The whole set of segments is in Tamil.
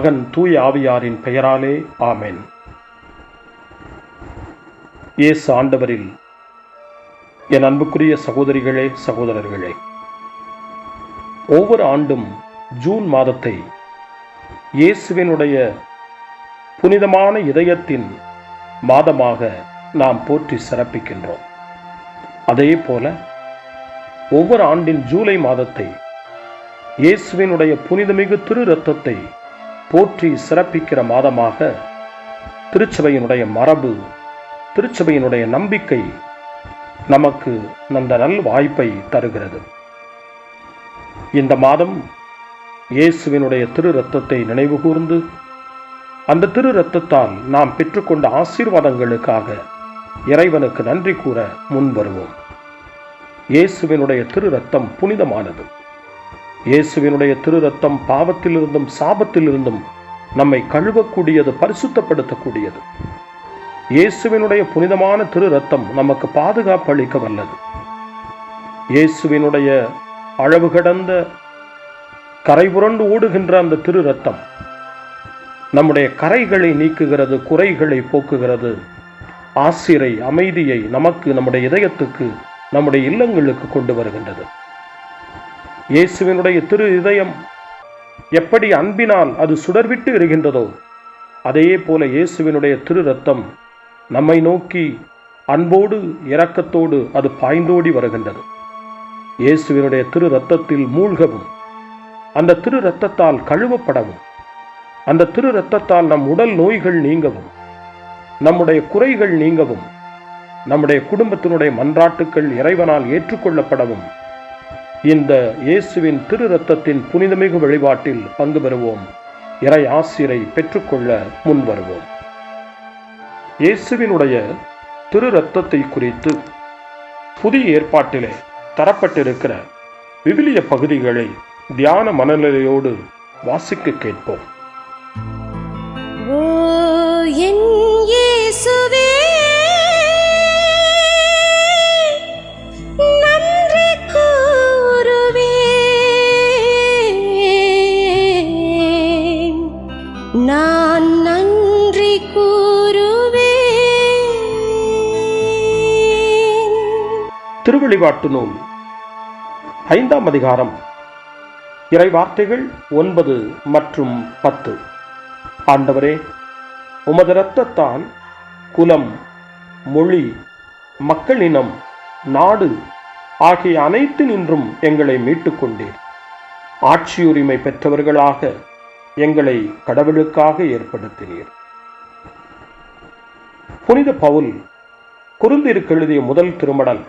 மகன் தூய ஆவியாரின் பெயராலே ஆமேன். இயேசு ஆண்டவரில் என் அன்புக்குரிய சகோதரிகளே சகோதரர்களே. ஒவ்வொரு ஆண்டும் ஜூன் மாதத்தை இயேசுவினுடைய புனிதமான இதயத்தின் மாதமாக நாம் போற்றி சிறப்பிக்கின்றோம். அதே போல ஒவ்வொரு ஆண்டின் ஜூலை மாதத்தை இயேசுவினுடைய புனிதமிகு திரு ரத்தத்தை போற்றி சிறப்பிக்கிற மாதமாக திருச்சபையினுடைய மரபு திருச்சபையினுடைய நம்பிக்கை நமக்கு அந்த நல் வாய்ப்பை தருகிறது. இந்த மாதம் இயேசுவினுடைய திரு ரத்தத்தை நினைவு கூர்ந்து அந்த திரு ரத்தத்தால் நாம் பெற்றுக்கொண்ட ஆசீர்வாதங்களுக்காக இறைவனுக்கு நன்றி கூற முன் வருவோம். இயேசுவினுடைய திரு ரத்தம் புனிதமானது. இயேசுவினுடைய திரு ரத்தம் பாவத்திலிருந்தும் சாபத்திலிருந்தும் நம்மை கழுவக்கூடியது பரிசுத்தப்படுத்தக்கூடியது. இயேசுவினுடைய புனிதமான திரு ரத்தம் நமக்கு பாதுகாப்பு அளிக்க வல்லது இயேசுவினுடைய அளவு கடந்த கரைபுரண்டு ஓடுகின்ற அந்த திரு ரத்தம் நம்முடைய கரைகளை நீக்குகிறது குறைகளை போக்குகிறது ஆசிரை அமைதியை நமக்கு நம்முடைய இதயத்துக்கு நம்முடைய இல்லங்களுக்கு கொண்டு வருகின்றது. இயேசுவினுடைய திரு இதயம் எப்படி அன்பினால் அது சுடர்விட்டு இருக்கின்றதோ அதே போல இயேசுவினுடைய திரு ரத்தம் நம்மை நோக்கி அன்போடு இரக்கத்தோடு அது பாய்ந்தோடி வருகின்றது. இயேசுவினுடைய திரு ரத்தத்தில் மூழ்கவும். அந்த திரு ரத்தத்தால் கழுவப்படவும். அந்த திரு ரத்தத்தால் நம் உடல் நோய்கள் நீங்கவும். நம்முடைய குறைகள் நீங்கவும். நம்முடைய குடும்பத்தினுடைய மன்றாட்டுக்கள் இறைவனால் ஏற்றுக்கொள்ளப்படவும். இந்த இயேசுவின் திரு ரத்தத்தின் புனிதமிகு வழிபாட்டில் பங்கு பெறுவோம். இறை ஆசிரை பெற்றுக்கொள்ள முன் வருவோம். இயேசுவினுடைய திரு ரத்தத்தை குறித்து புதிய ஏற்பாட்டிலே தரப்பட்டிருக்கிற விவிலிய பகுதிகளை தியான மனநிலையோடு வாசிக்க கேட்போம். ஓ என் இயேசுவே திருவெளிவாட்டு நூல் ஐந்தாம் அதிகாரம். இறை வார்த்தைகள் ஒன்பது மற்றும் பத்து. ஆண்டவரே உமது இரத்தத்தால் குலம் மொழி மக்களினம் நாடு ஆகிய அனைத்து நின்றும் எங்களை மீட்டுக் கொண்டீர் ஆட்சியுரிமை பெற்றவர்களாக எங்களை கடவுளுக்காக ஏற்படுத்தினீர். புனித பவுல் குருந்திற்கு எழுதிய முதல் திருமடல்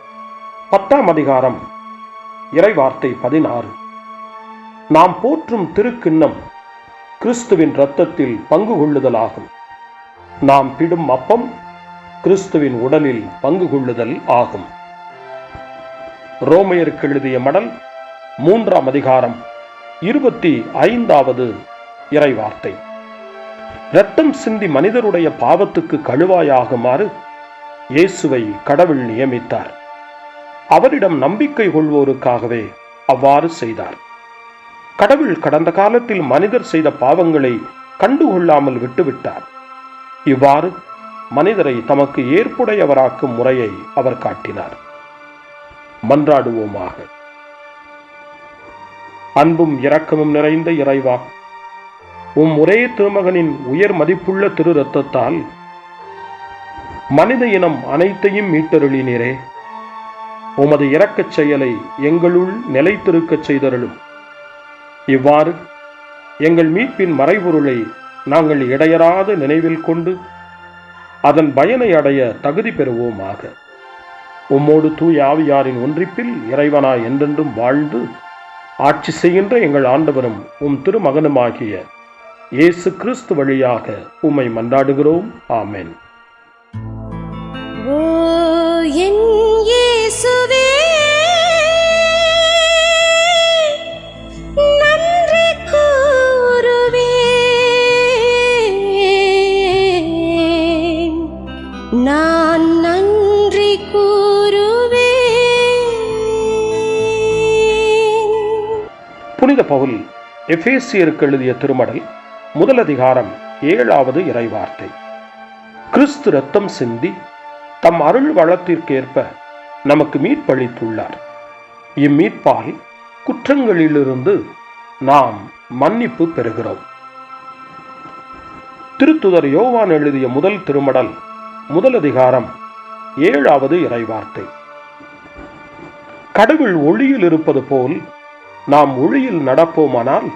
பத்தாம் அதிகாரம் இறைவார்த்தை பதினாறு. நாம் போற்றும் திருக்கிண்ணம் கிறிஸ்துவின் இரத்தத்தில் பங்கு கொள்ளுதலாகும். நாம் பிடும் அப்பம் கிறிஸ்துவின் உடலில் பங்கு கொள்ளுதல் ஆகும். ரோமையருக்கு எழுதிய மடல் மூன்றாம் அதிகாரம் இருபத்தி ஐந்தாவது இறைவார்த்தை. இரத்தம் சிந்தி மனிதருடைய பாவத்துக்கு கழுவாயாகுமாறு இயேசுவை கடவுள் நியமித்தார். அவரிடம் நம்பிக்கை கொள்வோருக்காகவே அவ்வாறு செய்தார். கடவுள் கடந்த காலத்தில் மனிதர் செய்த பாவங்களை கண்டுகொள்ளாமல் விட்டுவிட்டார். இவ்வாறு மனிதரை தமக்கு ஏற்புடையவராக்கும் முறையை அவர் காட்டினார். மன்றாடுவோமாக. அன்பும் இரக்கமும் நிறைந்த இறைவா உம் ஒரே திருமகனின் உயர் மதிப்புள்ள திரு ரத்தத்தால் மனித இனம் அனைத்தையும் மீட்டருளினீரே. உமது இரக்கச் செயலை எங்களுள் நிலைத்திருக்கச் செய்தருளும். இவ்வாறு எங்கள் மீட்பின் மறைபொருளை நாங்கள் இடையறாத நினைவில் கொண்டு அதன் பயனை அடைய தகுதி பெறுவோமாக. உம்மோடு தூய் ஆவியாரின் ஒன்றிப்பில் இறைவனாய் என்றென்றும் வாழ்ந்து ஆட்சி செய்கின்ற எங்கள் ஆண்டவரும் உம் திருமகனுமாகிய இயேசு கிறிஸ்து வழியாக உம்மை மன்றாடுகிறோம். ஆமென். ஓ என் இயேசுவே நன்றி கூறுவேன் பவுல் எஃபேசியருக்கு எழுதிய திருமடல் முதல் அதிகாரம் ஏழாவது இறைவார்த்தை. கிறிஸ்து ரத்தம் சிந்தி தம் அருள் வளத்திற்கேற்ப நமக்கு மீட்பளித்துள்ளார். இம்மீட்பால் குற்றங்களிலிருந்து நாம் மன்னிப்பு பெறுகிறோம். திருத்துதர் யோவான் எழுதிய முதல் திருமடல் முதல் அதிகாரம் ஏழாவது இறைவார்த்தை. கடவுள் ஒளியில் இருப்பது போல் நாம் ஒளியில் நடப்போமானால்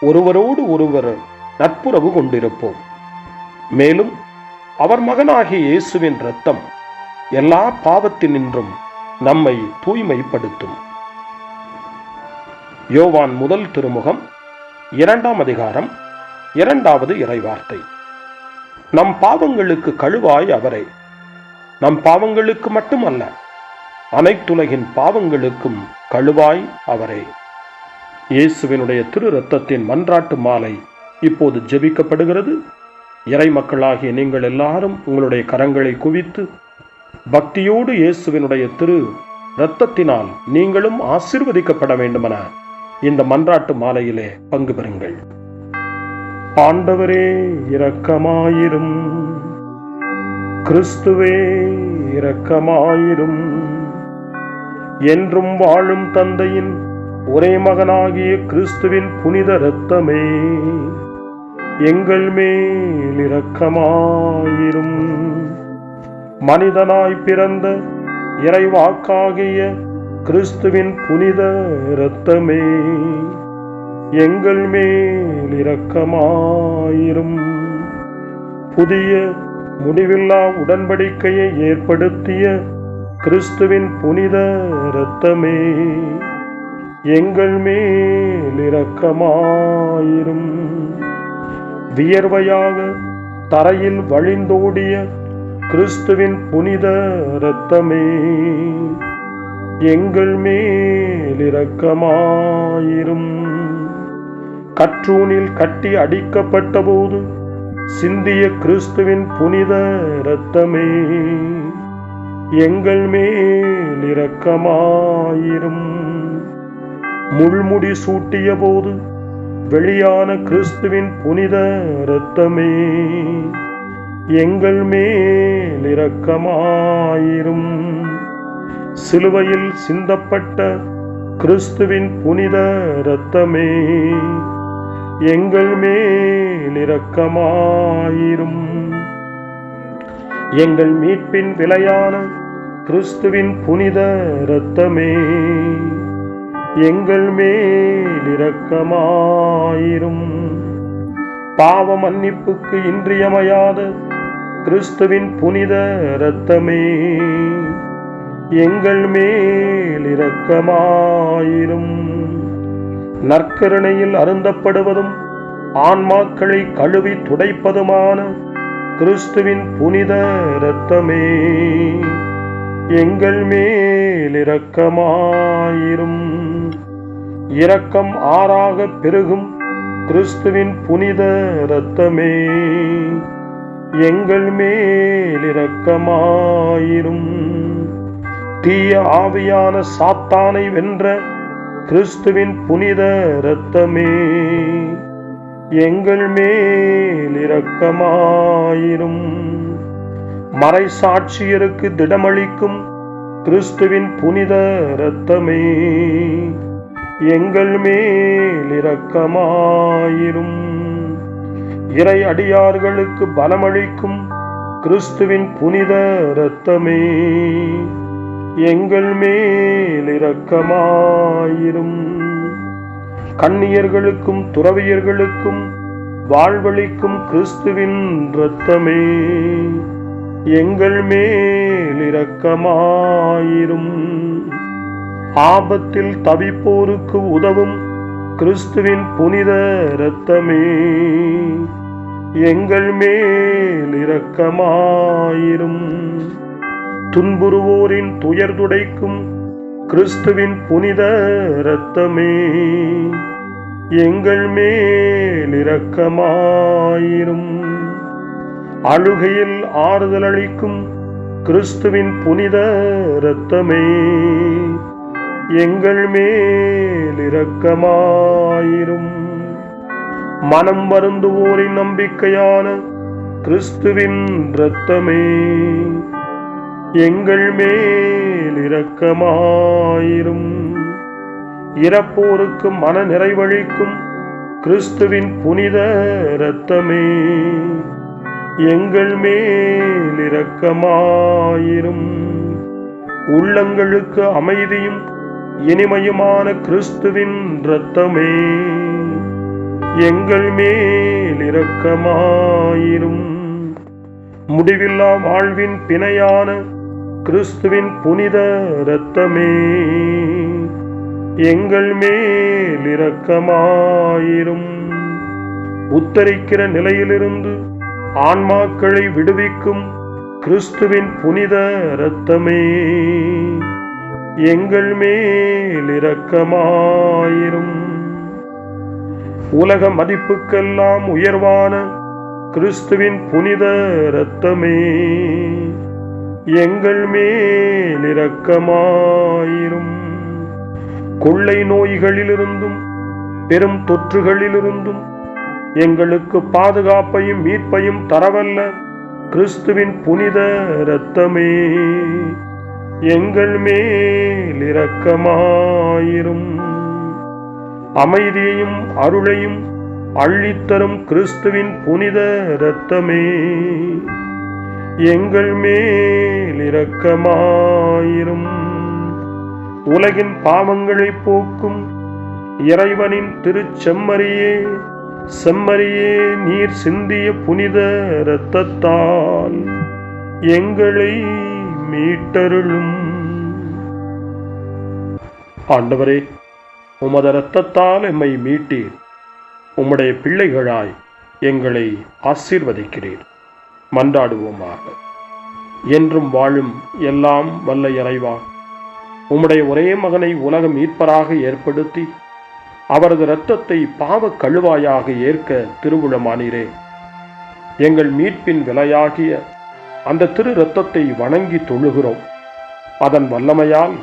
ஒருவரோடு ஒருவர் நட்புறவு கொண்டிருப்போம். மேலும் அவர் மகனாகிய இயேசுவின் இரத்தம் எல்லா பாவத்தினின்றும் நம்மை தூய்மைப்படுத்தும். யோவான் முதல் திருமுகம் இரண்டாம் அதிகாரம் இரண்டாவது இறைவார்த்தை. நம் பாவங்களுக்கு கழுவாய் அவரே. நம் பாவங்களுக்கு மட்டுமல்ல அனைத்துலகின் பாவங்களுக்கும் கழுவாய் அவரே. இயேசுவினுடைய திரு ரத்தத்தின் மன்றாட்டு மாலை இப்போது ஜெபிக்கப்படுகிறது. இறை மக்களாகிய நீங்கள் எல்லாரும் உங்களுடைய கரங்களை குவித்து பக்தியோடு இயேசுவினுடைய திரு இரத்தத்தினால் நீங்களும் ஆசிர்வதிக்கப்பட வேண்டுமென இந்த மன்றாட்டு மாலையிலே பங்கு பெறுங்கள். ஆண்டவரே இரக்கமாயிரும். கிறிஸ்துவே இரக்கமாயிரும். என்றும் வாழும் தந்தையின் ஒரே மகனாகிய கிறிஸ்துவின் புனித இரத்தமே எங்கள் மேல் இரக்கமாயிரும். மனிதனாய் பிறந்த இறைவாக்காகிய கிறிஸ்துவின் புனித இரத்தமே எங்கள் மேல் இரக்கமாயிரும். புதிய முடிவில்லா உடன்படிக்கையை ஏற்படுத்திய கிறிஸ்துவின் புனித இரத்தமே எங்கள் மேல் இரக்கமாயிரும். வியர்வையாக தரையில் வழிந்தோடிய கிறிஸ்துவின் புனித இரத்தமே. எங்கள் மேல் இரக்கமாயிரும். கற்றூனில் கட்டி அடிக்கப்பட்ட போது சிந்திய கிறிஸ்துவின் புனித இரத்தமே. எங்கள் மேல் இரக்கமாயிரும். முள்முடி சூட்டிய போது வெளியான கிறிஸ்துவின் புனித இரத்தமே. எங்கள் மேல் இரக்கமாயிரும். சிலுவையில் சிந்தப்பட்ட கிறிஸ்துவின் புனித இரத்தமே எங்கள் மேல் இரக்கமாயிரும். எங்கள் மீட்பின் விலையான கிறிஸ்துவின் புனித இரத்தமே எங்கள் மேல் இரக்கமாயிரும். பாவ மன்னிப்புக்கு இன்றியமையாத கிறிஸ்துவின் புனித இரத்தமே. எங்கள் மேல் இரக்கமாயிரும். நற்கருணையில் அருந்தப்படுவதும் ஆன்மாக்களை கழுவி துடைப்பதுமான கிறிஸ்துவின் புனித இரத்தமே. எங்கள் மேல் இரக்கமாயிரும். இரக்கம் ஆறாக பெருகும் கிறிஸ்துவின் புனித இரத்தமே. எங்கள் மேலிறக்கமாயிரும் தீய ஆவியான சாத்தானை வென்ற கிறிஸ்துவின் புனித இரத்தமே எங்கள் மேலிறக்கமாயிரும் மறைசாட்சியருக்கு திடமளிக்கும் கிறிஸ்துவின் புனித இரத்தமே எங்கள் மேலிறக்கமாயிரும் இறை அடியார்களுக்கு பலமளிக்கும் கிறிஸ்துவின் புனித இரத்தமே. எங்கள் மேல் இரக்கமாயிரும். கண்ணியர்களுக்கும் துறவியர்களுக்கும் வாழ்வளிக்கும் கிறிஸ்துவின் இரத்தமே. எங்கள் மேல் இரக்கமாயிரும். ஆபத்தில் தவிப்போருக்கு உதவும் கிறிஸ்துவின் புனித இரத்தமே எங்கள் மேல் இரக்கமாயிரும். துன்புறுவோரின் துயர் துடைக்கும் கிறிஸ்துவின் புனித இரத்தமே எங்கள் மேல் இரக்கமாயிரும். அழுகையில் ஆறுதல் அளிக்கும் கிறிஸ்துவின் புனித இரத்தமே எங்கள் மேல் இரக்கமாயிரும். மனம் வருந்துவோரின் நம்பிக்கையான கிறிஸ்துவின் இரத்தமே. எங்கள் மேல் இரக்கமாயிரும். இறப்போருக்கு மன நிறைவழிக்கும் கிறிஸ்துவின் புனித இரத்தமே. எங்கள் மேல் இரக்கமாயிரும். உள்ளங்களுக்கு அமைதியும் இனிமையுமான கிறிஸ்துவின் இரத்தமே எங்கள் மேல் இரக்கமாயிரும். முடிவில்லா வாழ்வின் பிணையான கிறிஸ்துவின் புனித இரத்தமே எங்கள் மேல் இரக்கமாயிரும். உத்தரிக்கிற நிலையிலிருந்து ஆன்மாக்களை விடுவிக்கும் கிறிஸ்துவின் புனித இரத்தமே. எங்கள் மேல் இரக்கமாயிரும். உலக மதிப்புக்கெல்லாம் உயர்வான கிறிஸ்துவின் புனித இரத்தமே. எங்கள் மேல் இரக்கமாயிரும். கொள்ளை நோய்களிலிருந்தும் பெரும் தொற்றுகளிலிருந்தும் எங்களுக்கு பாதுகாப்பையும் மீட்பையும் தரவல்ல கிறிஸ்துவின் புனித இரத்தமே. எங்கள் மேல் இரக்கமாயிரும். அமைதியையும் அருளையும் அள்ளித்தரும் கிறிஸ்துவின் புனித இரத்தமே. எங்கள் மேல் இரக்கமாயிரும். உலகின் பாவங்களை போக்கும் இறைவனின் திருச்செம்மறியே செம்மறியே நீர் சிந்திய புனித இரத்தத்தால் எங்களை மீட்டருளும். ஆண்டவரே உமது இரத்தத்தால் எம்மை மீட்டீர். உம்முடைய பிள்ளைகளாய் எங்களை ஆசீர்வதிக்கிறீர். மன்றாடுவோமாக. என்றும் வாழும் எல்லாம் வல்ல இறைவா உம்முடைய ஒரே மகனை உலக மீட்பராக ஏற்படுத்தி அவரது இரத்தத்தை பாவக் கழுவாயாக ஏற்க திருவுளமானீரே. எங்கள் மீட்பின் விலையாகிய அந்த திரு இரத்தத்தை வணங்கி தொழுகிறோம். அதன் வல்லமையால்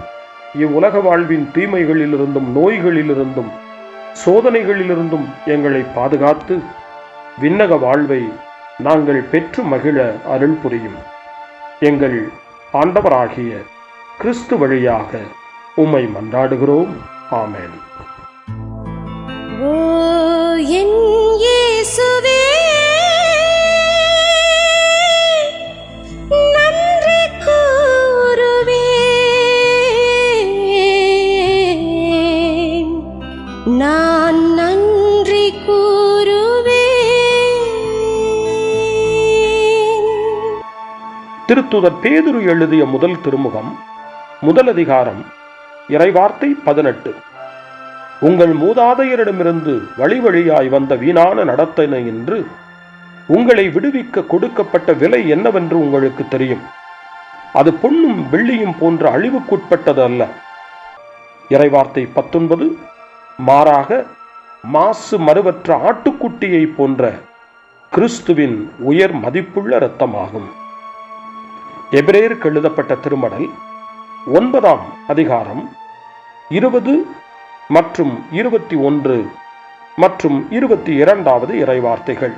இவ்வுலக வாழ்வின் தீமைகளிலிருந்தும் நோய்களிலிருந்தும் சோதனைகளிலிருந்தும் எங்களை பாதுகாத்து விண்ணக வாழ்வை நாங்கள் பெற்று மகிழ அருள் புரியும். எங்கள் ஆண்டவராகிய கிறிஸ்து வழியாக உம்மை மன்றாடுகிறோம். ஆமேன். ஓ என் திருத்துதர் பேதுரு எழுதிய முதல் திருமுகம் முதல் அதிகாரம் இறைவார்த்தை பதினெட்டு. உங்கள் மூதாதையரிடமிருந்து வழி வழியாய் வந்த வீணான நடத்தனை என்று உங்களை விடுவிக்க கொடுக்கப்பட்ட விலை என்னவென்று உங்களுக்கு தெரியும். அது பொன்னும் வெள்ளியும் போன்ற அழிவுக்குட்பட்டது அல்ல. இறைவார்த்தை பத்தொன்பது மாறாக மாசு மறுவற்ற ஆட்டுக்குட்டியை போன்ற கிறிஸ்துவின் உயர் மதிப்புள்ள இரத்தமாகும். எபிரேயருக்கு எழுதப்பட்ட திருமடல் ஒன்பதாம் அதிகாரம் இருபது மற்றும் இருபத்தி ஒன்று மற்றும் இருபத்தி இரண்டாவது இறைவார்த்தைகள்.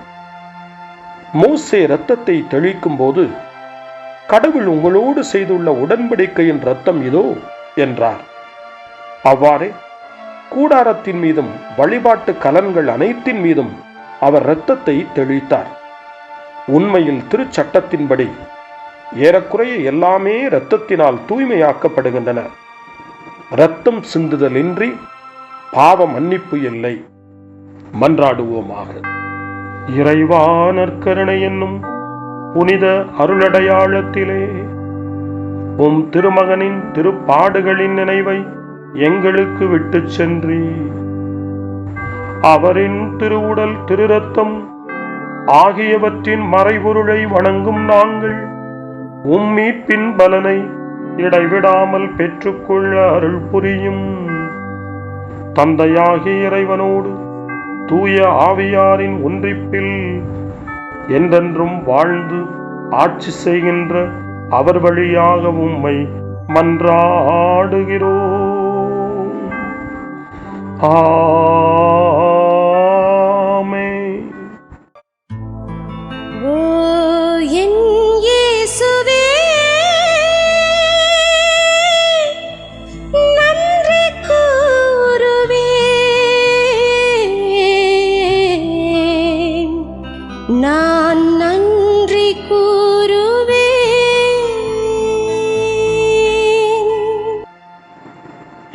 மோசே இரத்தத்தை தெளிக்கும் போது கடவுள் உங்களோடு செய்துள்ள உடன்படிக்கையின் இரத்தம் இதோ என்றார். அவ்வாறே கூடாரத்தின் மீதும் வழிபாட்டு கலன்கள் அனைத்தின் மீதும் அவர் இரத்தத்தை தெளித்தார். உண்மையில் திருச்சட்டத்தின்படி ஏறக்குறைய எல்லாமே இரத்தத்தினால் தூய்மையாக்கப்படுகின்றன. இரத்தம் சிந்துதலின்றி பாவ மன்னிப்பு இல்லை. மன்றாடுவோமாக. இறைவா நற்கருணை என்னும் புனித அருளடையாளத்திலே உம் திருமகனின் திருப்பாடுகளின் நினைவை எங்களுக்கு விட்டுச் சென்றி. அவரின் திருவுடல் திருரத்தம் ஆகியவற்றின் மறைபொருளை வணங்கும் நாங்கள் உம்மீட்பின் பலனை இடைவிடாமல் பெற்றுக்கொள்ள அருள் புரியும். தந்தையாகிய இறைவனோடு தூய ஆவியாரின் ஒன்றிப்பில் என்றென்றும் வாழ்ந்து ஆட்சி செய்கின்ற அவர் வழியாக உம்மை மன்றாடுகிறோம். ஆ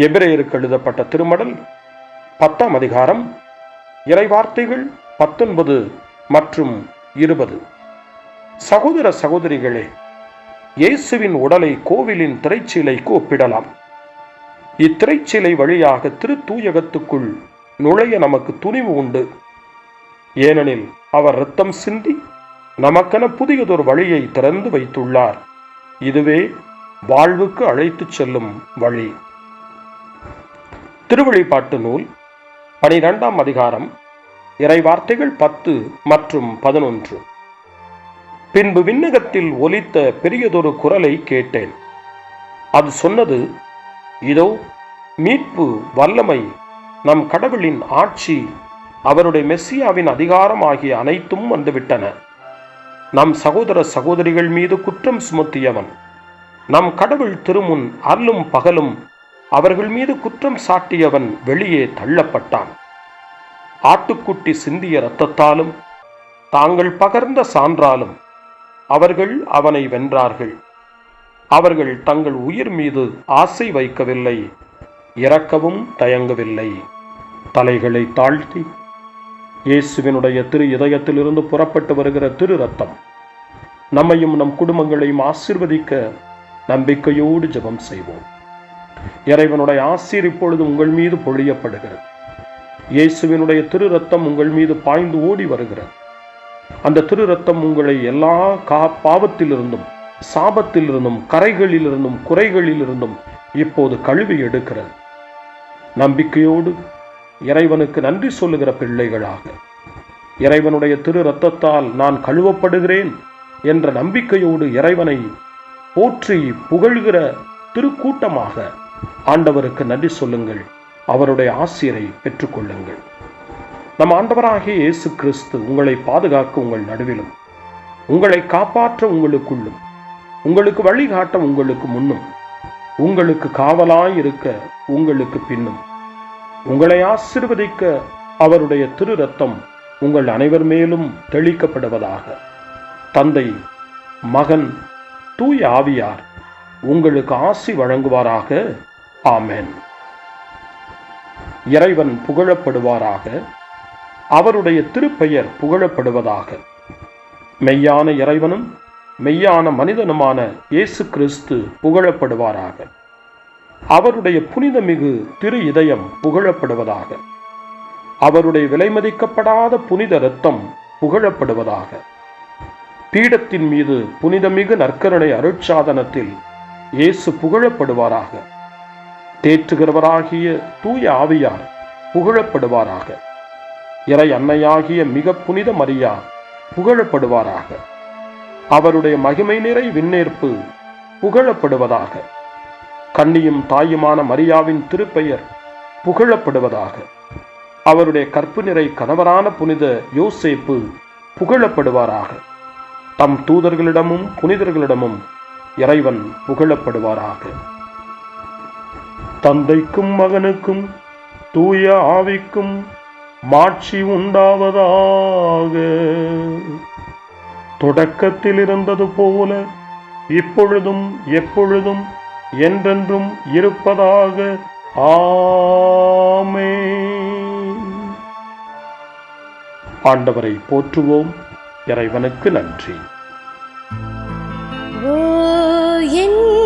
எபிரேயருக்கு எழுதப்பட்ட திருமடல் பத்தாம் அதிகாரம் இறைவார்த்தைகள் பத்தொன்பது மற்றும் இருபது. சகோதர சகோதரிகளே இயேசுவின் உடலை கோவிலின் திரைச்சீலைக்கு ஒப்பிடலாம் இத்திரைச்சீலை வழியாக திருத்தூயகத்துக்குள் நுழைய நமக்கு துணிவு உண்டு. ஏனெனில் அவர் இரத்தம் சிந்தி நமக்கென புதியதொரு வழியை திறந்து வைத்துள்ளார். இதுவே வாழ்வுக்கு அழைத்துச் செல்லும் வழி. திருவழிபாட்டு நூல் பனிரெண்டாம் அதிகாரம் இறைவார்த்தைகள் பத்து மற்றும் பதினொன்று. பின்பு விண்ணகத்தில் ஒலித்த பெரியதொரு குரலை கேட்டேன். அது சொன்னது இதோ மீட்பு வல்லமை நம் கடவுளின் ஆட்சி அவருடைய மெஸ்ஸியாவின் அதிகாரம் ஆகிய அனைத்தும் வந்துவிட்டன. நம் சகோதர சகோதரிகள் மீது குற்றம் சுமத்தியவன். நம் கடவுள் திருமுன் அல்லும் பகலும் அவர்கள் மீது குற்றம் சாட்டியவன் வெளியே தள்ளப்பட்டான். ஆட்டுக்குட்டி சிந்திய இரத்தத்தாலும் தாங்கள் பகர்ந்த சான்றாலும் அவர்கள் அவனை வென்றார்கள். அவர்கள் தங்கள் உயிர் மீது ஆசை வைக்கவில்லை இறக்கவும் தயங்கவில்லை. தலைகளை தாழ்த்தி இயேசுவினுடைய திரு இதயத்திலிருந்து புறப்பட்டு வருகிற திரு ரத்தம் நம்மையும் நம் குடும்பங்களையும் ஆசிர்வதிக்க நம்பிக்கையோடு ஜெபம் செய்வோம். இறைவனுடைய ஆசீர் இப்பொழுது உங்கள் மீது பொழியப்படுகிறது. இயேசுவினுடைய திரு ரத்தம் உங்கள் மீது பாய்ந்து ஓடி வருகிறது. அந்த திரு ரத்தம் உங்களை எல்லா கா பாவத்திலிருந்தும் சாபத்திலிருந்தும் கரைகளிலிருந்தும் குறைகளிலிருந்தும் இப்போது கழுவி எடுக்கிறது. நம்பிக்கையோடு இறைவனுக்கு நன்றி சொல்லுகிற பிள்ளைகளாக இறைவனுடைய திரு ரத்தத்தால் நான் கழுவப்படுகிறேன் என்ற நம்பிக்கையோடு இறைவனை போற்றி புகழ்கிற திருக்கூட்டமாக ஆண்டவருக்கு நன்றி சொல்லுங்கள். அவருடைய ஆசிரியரை பெற்றுக்கொள்ளுங்கள். நம் ஆண்டவராகிய இயேசு கிறிஸ்து உங்களை பாதுகாக்க உங்கள் நடுவிலும் உங்களை காப்பாற்ற உங்களுக்குள்ளும் உங்களுக்கு வழிகாட்ட உங்களுக்கு முன்னும் உங்களுக்கு காவலாய் இருக்க உங்களுக்கு பின்னும் உங்களை ஆசிர்வதிக்க அவருடைய திரு ரத்தம் உங்கள் அனைவர் மேலும் தெளிக்கப்படுவதாக. தந்தை மகன் தூய ஆவியார் உங்களுக்கு ஆசி வழங்குவாராக. ஆமேன். இறைவன் புகழப்படுவாராக. அவருடைய திருப்பெயர் புகழப்படுவதாக. மெய்யான இறைவனும் மெய்யான மனிதனுமான இயேசு கிறிஸ்து புகழப்படுவாராக. அவருடைய புனிதமிகு திரு இதயம் புகழப்படுவதாக. அவருடைய விலைமதிக்கப்படாத புனித இரத்தம் புகழப்படுவதாக. பீடத்தின் மீது புனிதமிகு நற்கருணை அருட்சாதனத்தில் இயேசு புகழப்படுவாராக. தேற்றுகிறவராகிய தூய ஆவியார் புகழப்படுவாராக. இறை அன்னையாகிய மிக புனித மரியா புகழப்படுவாராக. அவருடைய மகிமை நிறை விண்ணேற்பு புகழப்படுவதாக. கண்ணியும் தாயுமான மரியாவின் திருப்பெயர் புகழப்படுவதாக. அவருடைய கற்பு நிறை கணவரான புனித யோசேப்பு புகழப்படுவாராக. தம் தூதர்களிடமும் புனிதர்களிடமும் இறைவன் புகழப்படுவாராக. தந்தைக்கும் மகனுக்கும் தூய ஆவிக்கும் மாட்சி உண்டாவதாக. தொடக்கத்தில் இருந்தது போல இப்பொழுதும் எப்பொழுதும் என்றென்றும் இருப்பதாக. ஆமே ஆண்டவரை போற்றுவோம். இறைவனுக்கு நன்றி. ஓ என்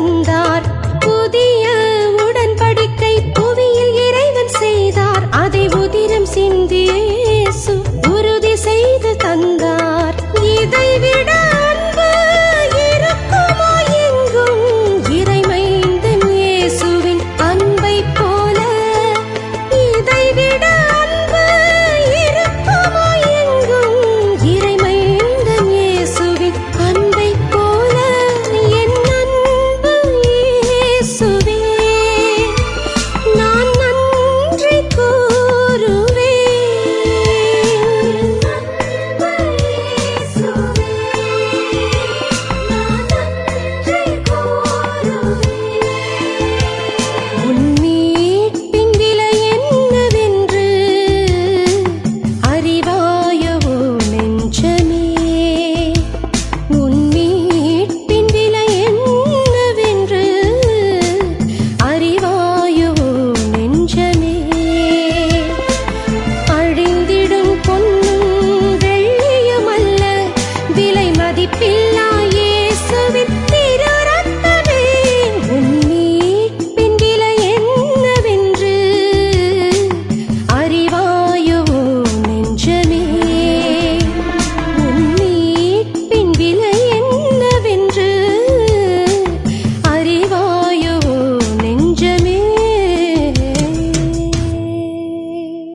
வந்தார். புதிய